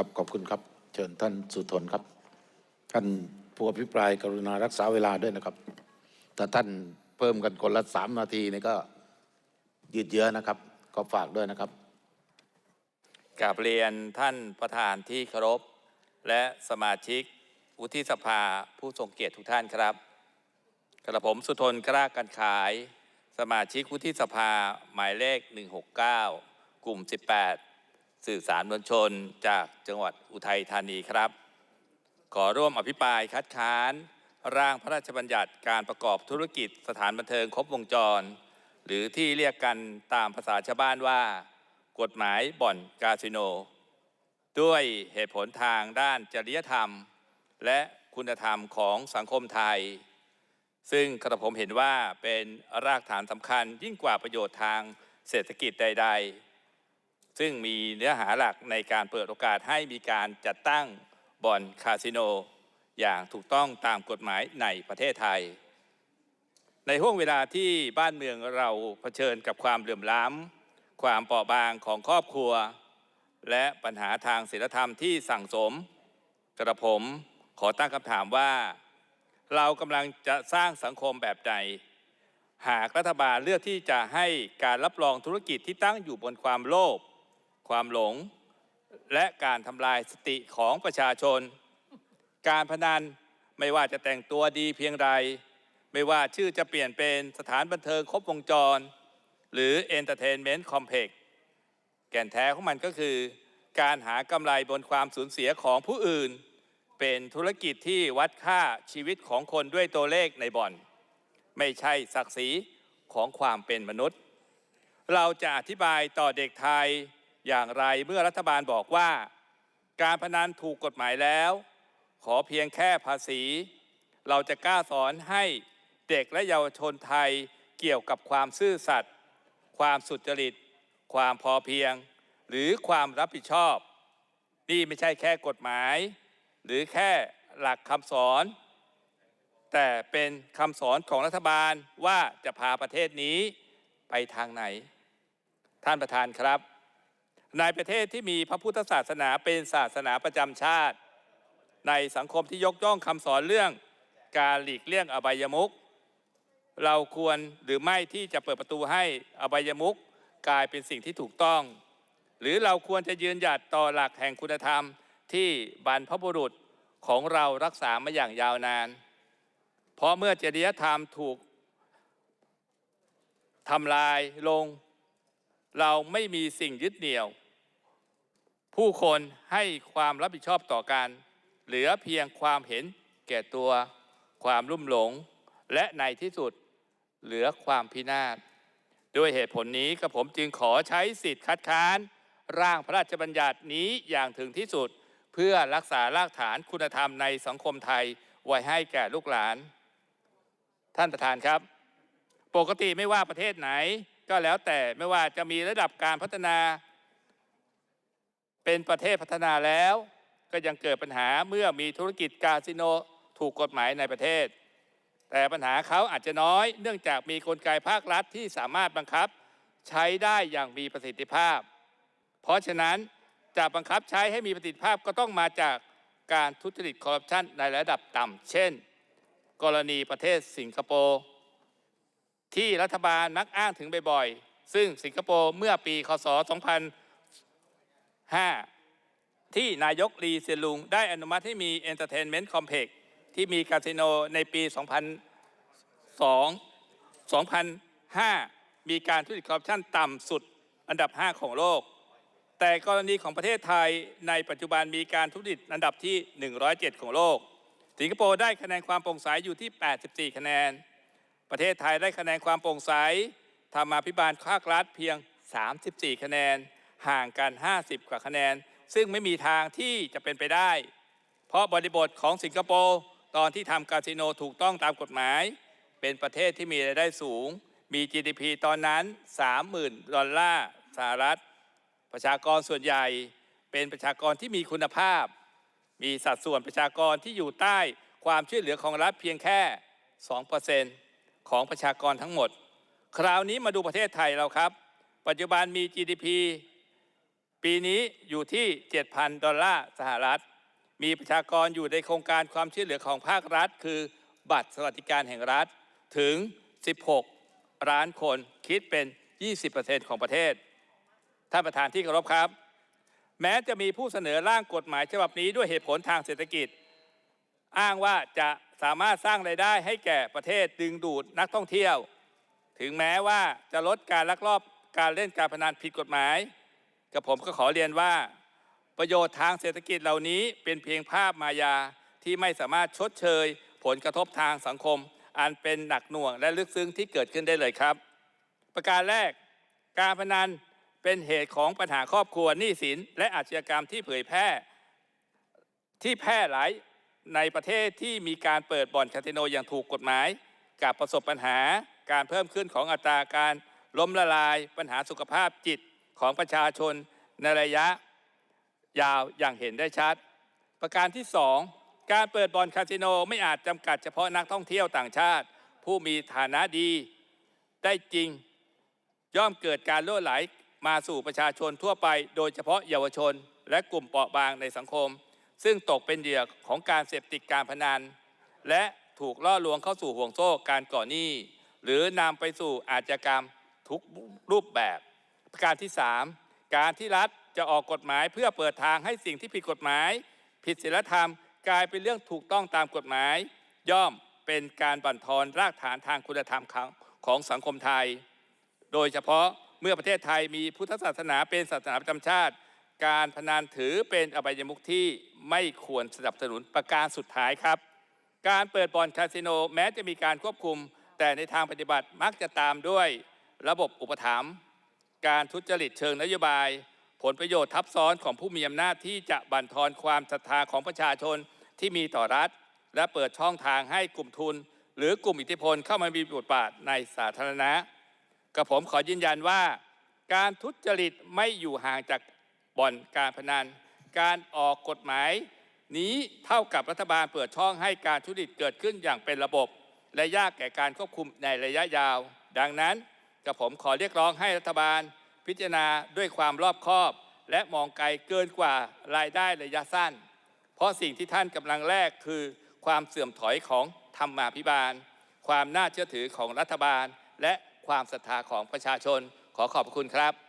ครับขอบคุณครับ เชิญท่านสุทนครับ ท่านผู้อภิปรายกรุณารักษาเวลาด้วยนะครับถ้าท่านเพิ่มกันคนละสามนาทีนี่ก็ยืดเยื้อนะครับ ก็ฝากด้วยนะครับกราบเรียนท่านประธานที่เคารพ และสมาชิกวุฒิสภาผู้ทรงเกียรติทุกท่านครับ กระผมสุทนกล้ากันขาย สมาชิกวุฒิสภาหมายเลข 169 กลุ่ม 18 สื่อสารมวลชนจากจังหวัดอุทัยธานีครับ ขอร่วมอภิปรายคัดค้าน ร่างพระราชบัญญัติการประกอบธุรกิจสถานบันเทิงครบวงจร หรือที่เรียกกันตามภาษาชาวบ้านว่า กฎหมายบ่อนคาสิโน ด้วยเหตุผลทางด้านจริยธรรม และคุณธรรมของสังคมไทย ซึ่งกระผมเห็นว่าเป็นรากฐานสำคัญยิ่งกว่าประโยชน์ทางเศรษฐกิจใด ๆ ซึ่งมีเนื้อหาหลักในการเปิดโอกาสให้มีการจัดตั้งบ่อนคาสิโน อย่างถูกต้องตามกฎหมายในประเทศไทย ในห่วงเวลาที่บ้านเมืองเราเผชิญกับความเหลื่อมล้ำความเปราะบางของครอบครัว และปัญหาทางศีลธรรมที่สั่งสม กระผมขอตั้งคำถามว่า เรากำลังจะสร้างสังคมแบบใดหากรัฐบาลเลือกที่จะให้การรับรองธุรกิจที่ตั้งอยู่บนความโลภ ความหลง และการทำลายสติของประชาชน การพนันไม่ว่าจะแต่งตัวดีเพียงใดไม่ว่าชื่อจะเปลี่ยนเป็นสถานบันเทิงครบวงจร หรือ Entertainment Complex แก่นแท้ของมันก็คือ การหากำไรบนความสูญเสียของผู้อื่น เป็นธุรกิจที่วัดค่าชีวิตของคนด้วยตัวเลขในบ่อน ไม่ใช่ศักดิ์ศรีของความเป็นมนุษย์ เราจะอธิบายต่อเด็กไทย อย่างไรเมื่อรัฐบาลบอกว่า การพนันถูกกฎหมายแล้ว ขอเพียงแค่ภาษี เราจะกล้าสอนให้เด็กและเยาวชนไทยเกี่ยวกับความซื่อสัตย์ความสุจริต ความพอเพียง หรือความรับผิดชอบ นี่ไม่ใช่แค่กฎหมาย หรือแค่หลักคำสอน แต่เป็นคำสอนของรัฐบาลว่าจะพาประเทศนี้ไปทางไหน ท่านประธานครับ ในประเทศที่มีพระพุทธศาสนาเป็นศาสนาประจำชาติ ในสังคมที่ยกย่องคำสอนเรื่องการหลีกเลี่ยงอบายมุขเราควรหรือไม่ที่จะเปิดประตูให้อบายมุขกลายเป็นสิ่งที่ถูกต้อง หรือเราควรจะยืนหยัดต่อหลักแห่งคุณธรรมที่บรรพบุรุษของเรารักษามาอย่างยาวนาน เพราะเมื่อจริยธรรมถูกทำลายลง เราไม่มีสิ่งยึดเหนี่ยว ผู้คนให้ความรับผิดชอบต่อกัน เหลือเพียงความเห็นแก่ตัว ความลุ่มหลง และในที่สุดเหลือความพินาศด้วยเหตุผลนี้กระผมจึงขอใช้สิทธิ์คัดค้าน ร่างพระราชบัญญัตินี้อย่างถึงที่สุดเพื่อรักษารากฐานคุณธรรมในสังคมไทยไว้ให้แก่ลูกหลาน ท่านประธานครับ ปกติไม่ว่าประเทศไหน ก็แล้วแต่ไม่ว่าจะมีระดับการพัฒนา เป็นประเทศพัฒนาแล้ว ก็ยังเกิดปัญหาเมื่อมีธุรกิจคาสิโนถูกกฎหมายในประเทศ แต่ปัญหาเขาอาจจะน้อย เนื่องจากมีกลไกภาครัฐที่สามารถบังคับใช้ได้อย่างมีประสิทธิภาพ เพราะฉะนั้นจะบังคับใช้ให้มีประสิทธิภาพก็ต้องมาจากการทุจริตคอร์รัปชันในระดับต่ำเช่น กรณีประเทศสิงคโปร์ ที่รัฐบาลมักอ้างถึงบ่อยๆ ซึ่งสิงคโปร์เมื่อปีคศ 2005 ที่นายกลีเซียนลุงได้อนุมัติให้มี Entertainment Complex ที่มีคาสิโนในปี 2002 2005 มีการทุจริตคอร์รัปชันต่ำสุดอันดับ 5 ของโลก แต่กรณีของประเทศไทยในปัจจุบันมีการทุจริตอันดับที่ 107 ของโลก สิงคโปร์ได้คะแนนความโปร่งใสอยู่ที่ 84 คะแนน ประเทศไทยได้คะแนนความโปร่งใสธรรมาภิบาลภาครัฐเพียง 34 คะแนน ห่างกัน 50 กว่าคะแนน ซึ่งไม่มีทางที่จะเป็นไปได้ เพราะบริบทของสิงคโปร์ตอนที่ทำคาสิโนถูกต้องตามกฎหมาย เป็นประเทศที่มีรายได้สูง มี GDP ตอนนั้น 30,000 ดอลลาร์สหรัฐ ประชากรส่วนใหญ่เป็นประชากรที่มีคุณภาพ มีสัดส่วนประชากรที่อยู่ใต้ความช่วยเหลือของรัฐเพียงแค่ 2% ของประชากรทั้งหมด คราวนี้มาดูประเทศไทยเราครับ ปัจจุบันมี GDP ปีนี้อยู่ที่ 7,000 ดอลลาร์สหรัฐ มีประชากรอยู่ในโครงการความช่วยเหลือของภาครัฐ คือบัตรสวัสดิการแห่งรัฐถึง 16 ล้านคนคิดเป็น 20%ของประเทศ ท่านประธานที่เคารพครับ แม้จะมีผู้เสนอร่างกฎหมายฉบับนี้ด้วยเหตุผลทางเศรษฐกิจ อ้างว่าจะสามารถสร้างไรายได้ให้แก่ประเทศดึงดูดนักท่องเที่ยว ถึงแม้ว่าจะลดการลักลอบการเล่นการพนันผิดกฎหมายกับผมก็ขอเรียนว่า ประโยชน์ทางเศรษฐกิจเหล่านี้เป็นเพียงภาพมายาที่ไม่สามารถชดเชย ผลกระทบทางสังคม อันเป็นหนักหน่วงและลึกซึ้งที่เกิดขึ้นได้เลยครับ ประการแรก การพนันเป็นเหตุของปัญหาครอบครัวหนี้สินและอาชญากรรมที่เผยแพร่ ที่แพร่หลาย ในประเทศที่มีการเปิดบ่อนคาสิโนอย่างถูกกฎหมาย กับประสบปัญหาการเพิ่มขึ้นของอัตราการล้มละลายปัญหาสุขภาพจิตของประชาชนในระยะยาวอย่างเห็นได้ชัด ประการที่ 2 การเปิดบ่อนคาสิโนไม่อาจจำกัดเฉพาะนักท่องเที่ยวต่างชาติ ผู้มีฐานะดีได้จริง ย่อมเกิดการล่วไหลมาสู่ประชาชนทั่วไป โดยเฉพาะเยาวชน และกลุ่มเปราะบางในสังคม ซึ่งตกเป็นเหยื่อของการเสพติดการพนัน และถูกล่อลวงเข้าสู่ห่วงโซ่การก่อหนี้ หรือนำไปสู่อาชญากรรมทุกรูปแบบประการที่ 3 การที่รัฐจะออกกฎหมายเพื่อเปิดทางให้สิ่งที่ผิดกฎหมาย ผิดศีลธรรม กลายเป็นเรื่องถูกต้องตามกฎหมาย ย่อมเป็นการบั่นทอนรากฐานทางคุณธรรมของของสังคมไทย โดยเฉพาะเมื่อประเทศไทยมีพุทธศาสนาเป็นศาสนาประจำชาติ การพนันถือเป็นอบายมุขที่ไม่ควรสนับสนุนประการสุดท้ายครับ การเปิดบ่อนคาสิโนแม้จะมีการควบคุม แต่ในทางปฏิบัติมักจะตามด้วยระบบอุปถัมภ์การทุจริตเชิงนโยบาย ผลประโยชน์ทับซ้อนของผู้มีอำนาจที่จะบั่นทอนความศรัทธาของประชาชนที่มีต่อรัฐ และเปิดช่องทางให้กลุ่มทุน หรือกลุ่มอิทธิพลเข้ามามีบทบาทในสาธารณะกับผมขอยืนยันว่า การทุจริตไม่อยู่ห่างจาก บ่อนการพนัน การออกกฎหมายนี้เท่ากับรัฐบาลเปิดช่องให้การทุจริตเกิดขึ้นอย่างเป็นระบบ และยากแก่การควบคุมในระยะยาว ดังนั้นกับผมขอเรียกร้องให้รัฐบาล พิจารณาด้วยความรอบคอบ และมองไกลเกินกว่ารายได้ระยะสั้น เพราะสิ่งที่ท่านกำลังแลกคือ ความเสื่อมถอยของธรรมาภิบาล ความน่าเชื่อถือของรัฐบาล และความศรัทธาของประชาชน ขอขอบคุณครับ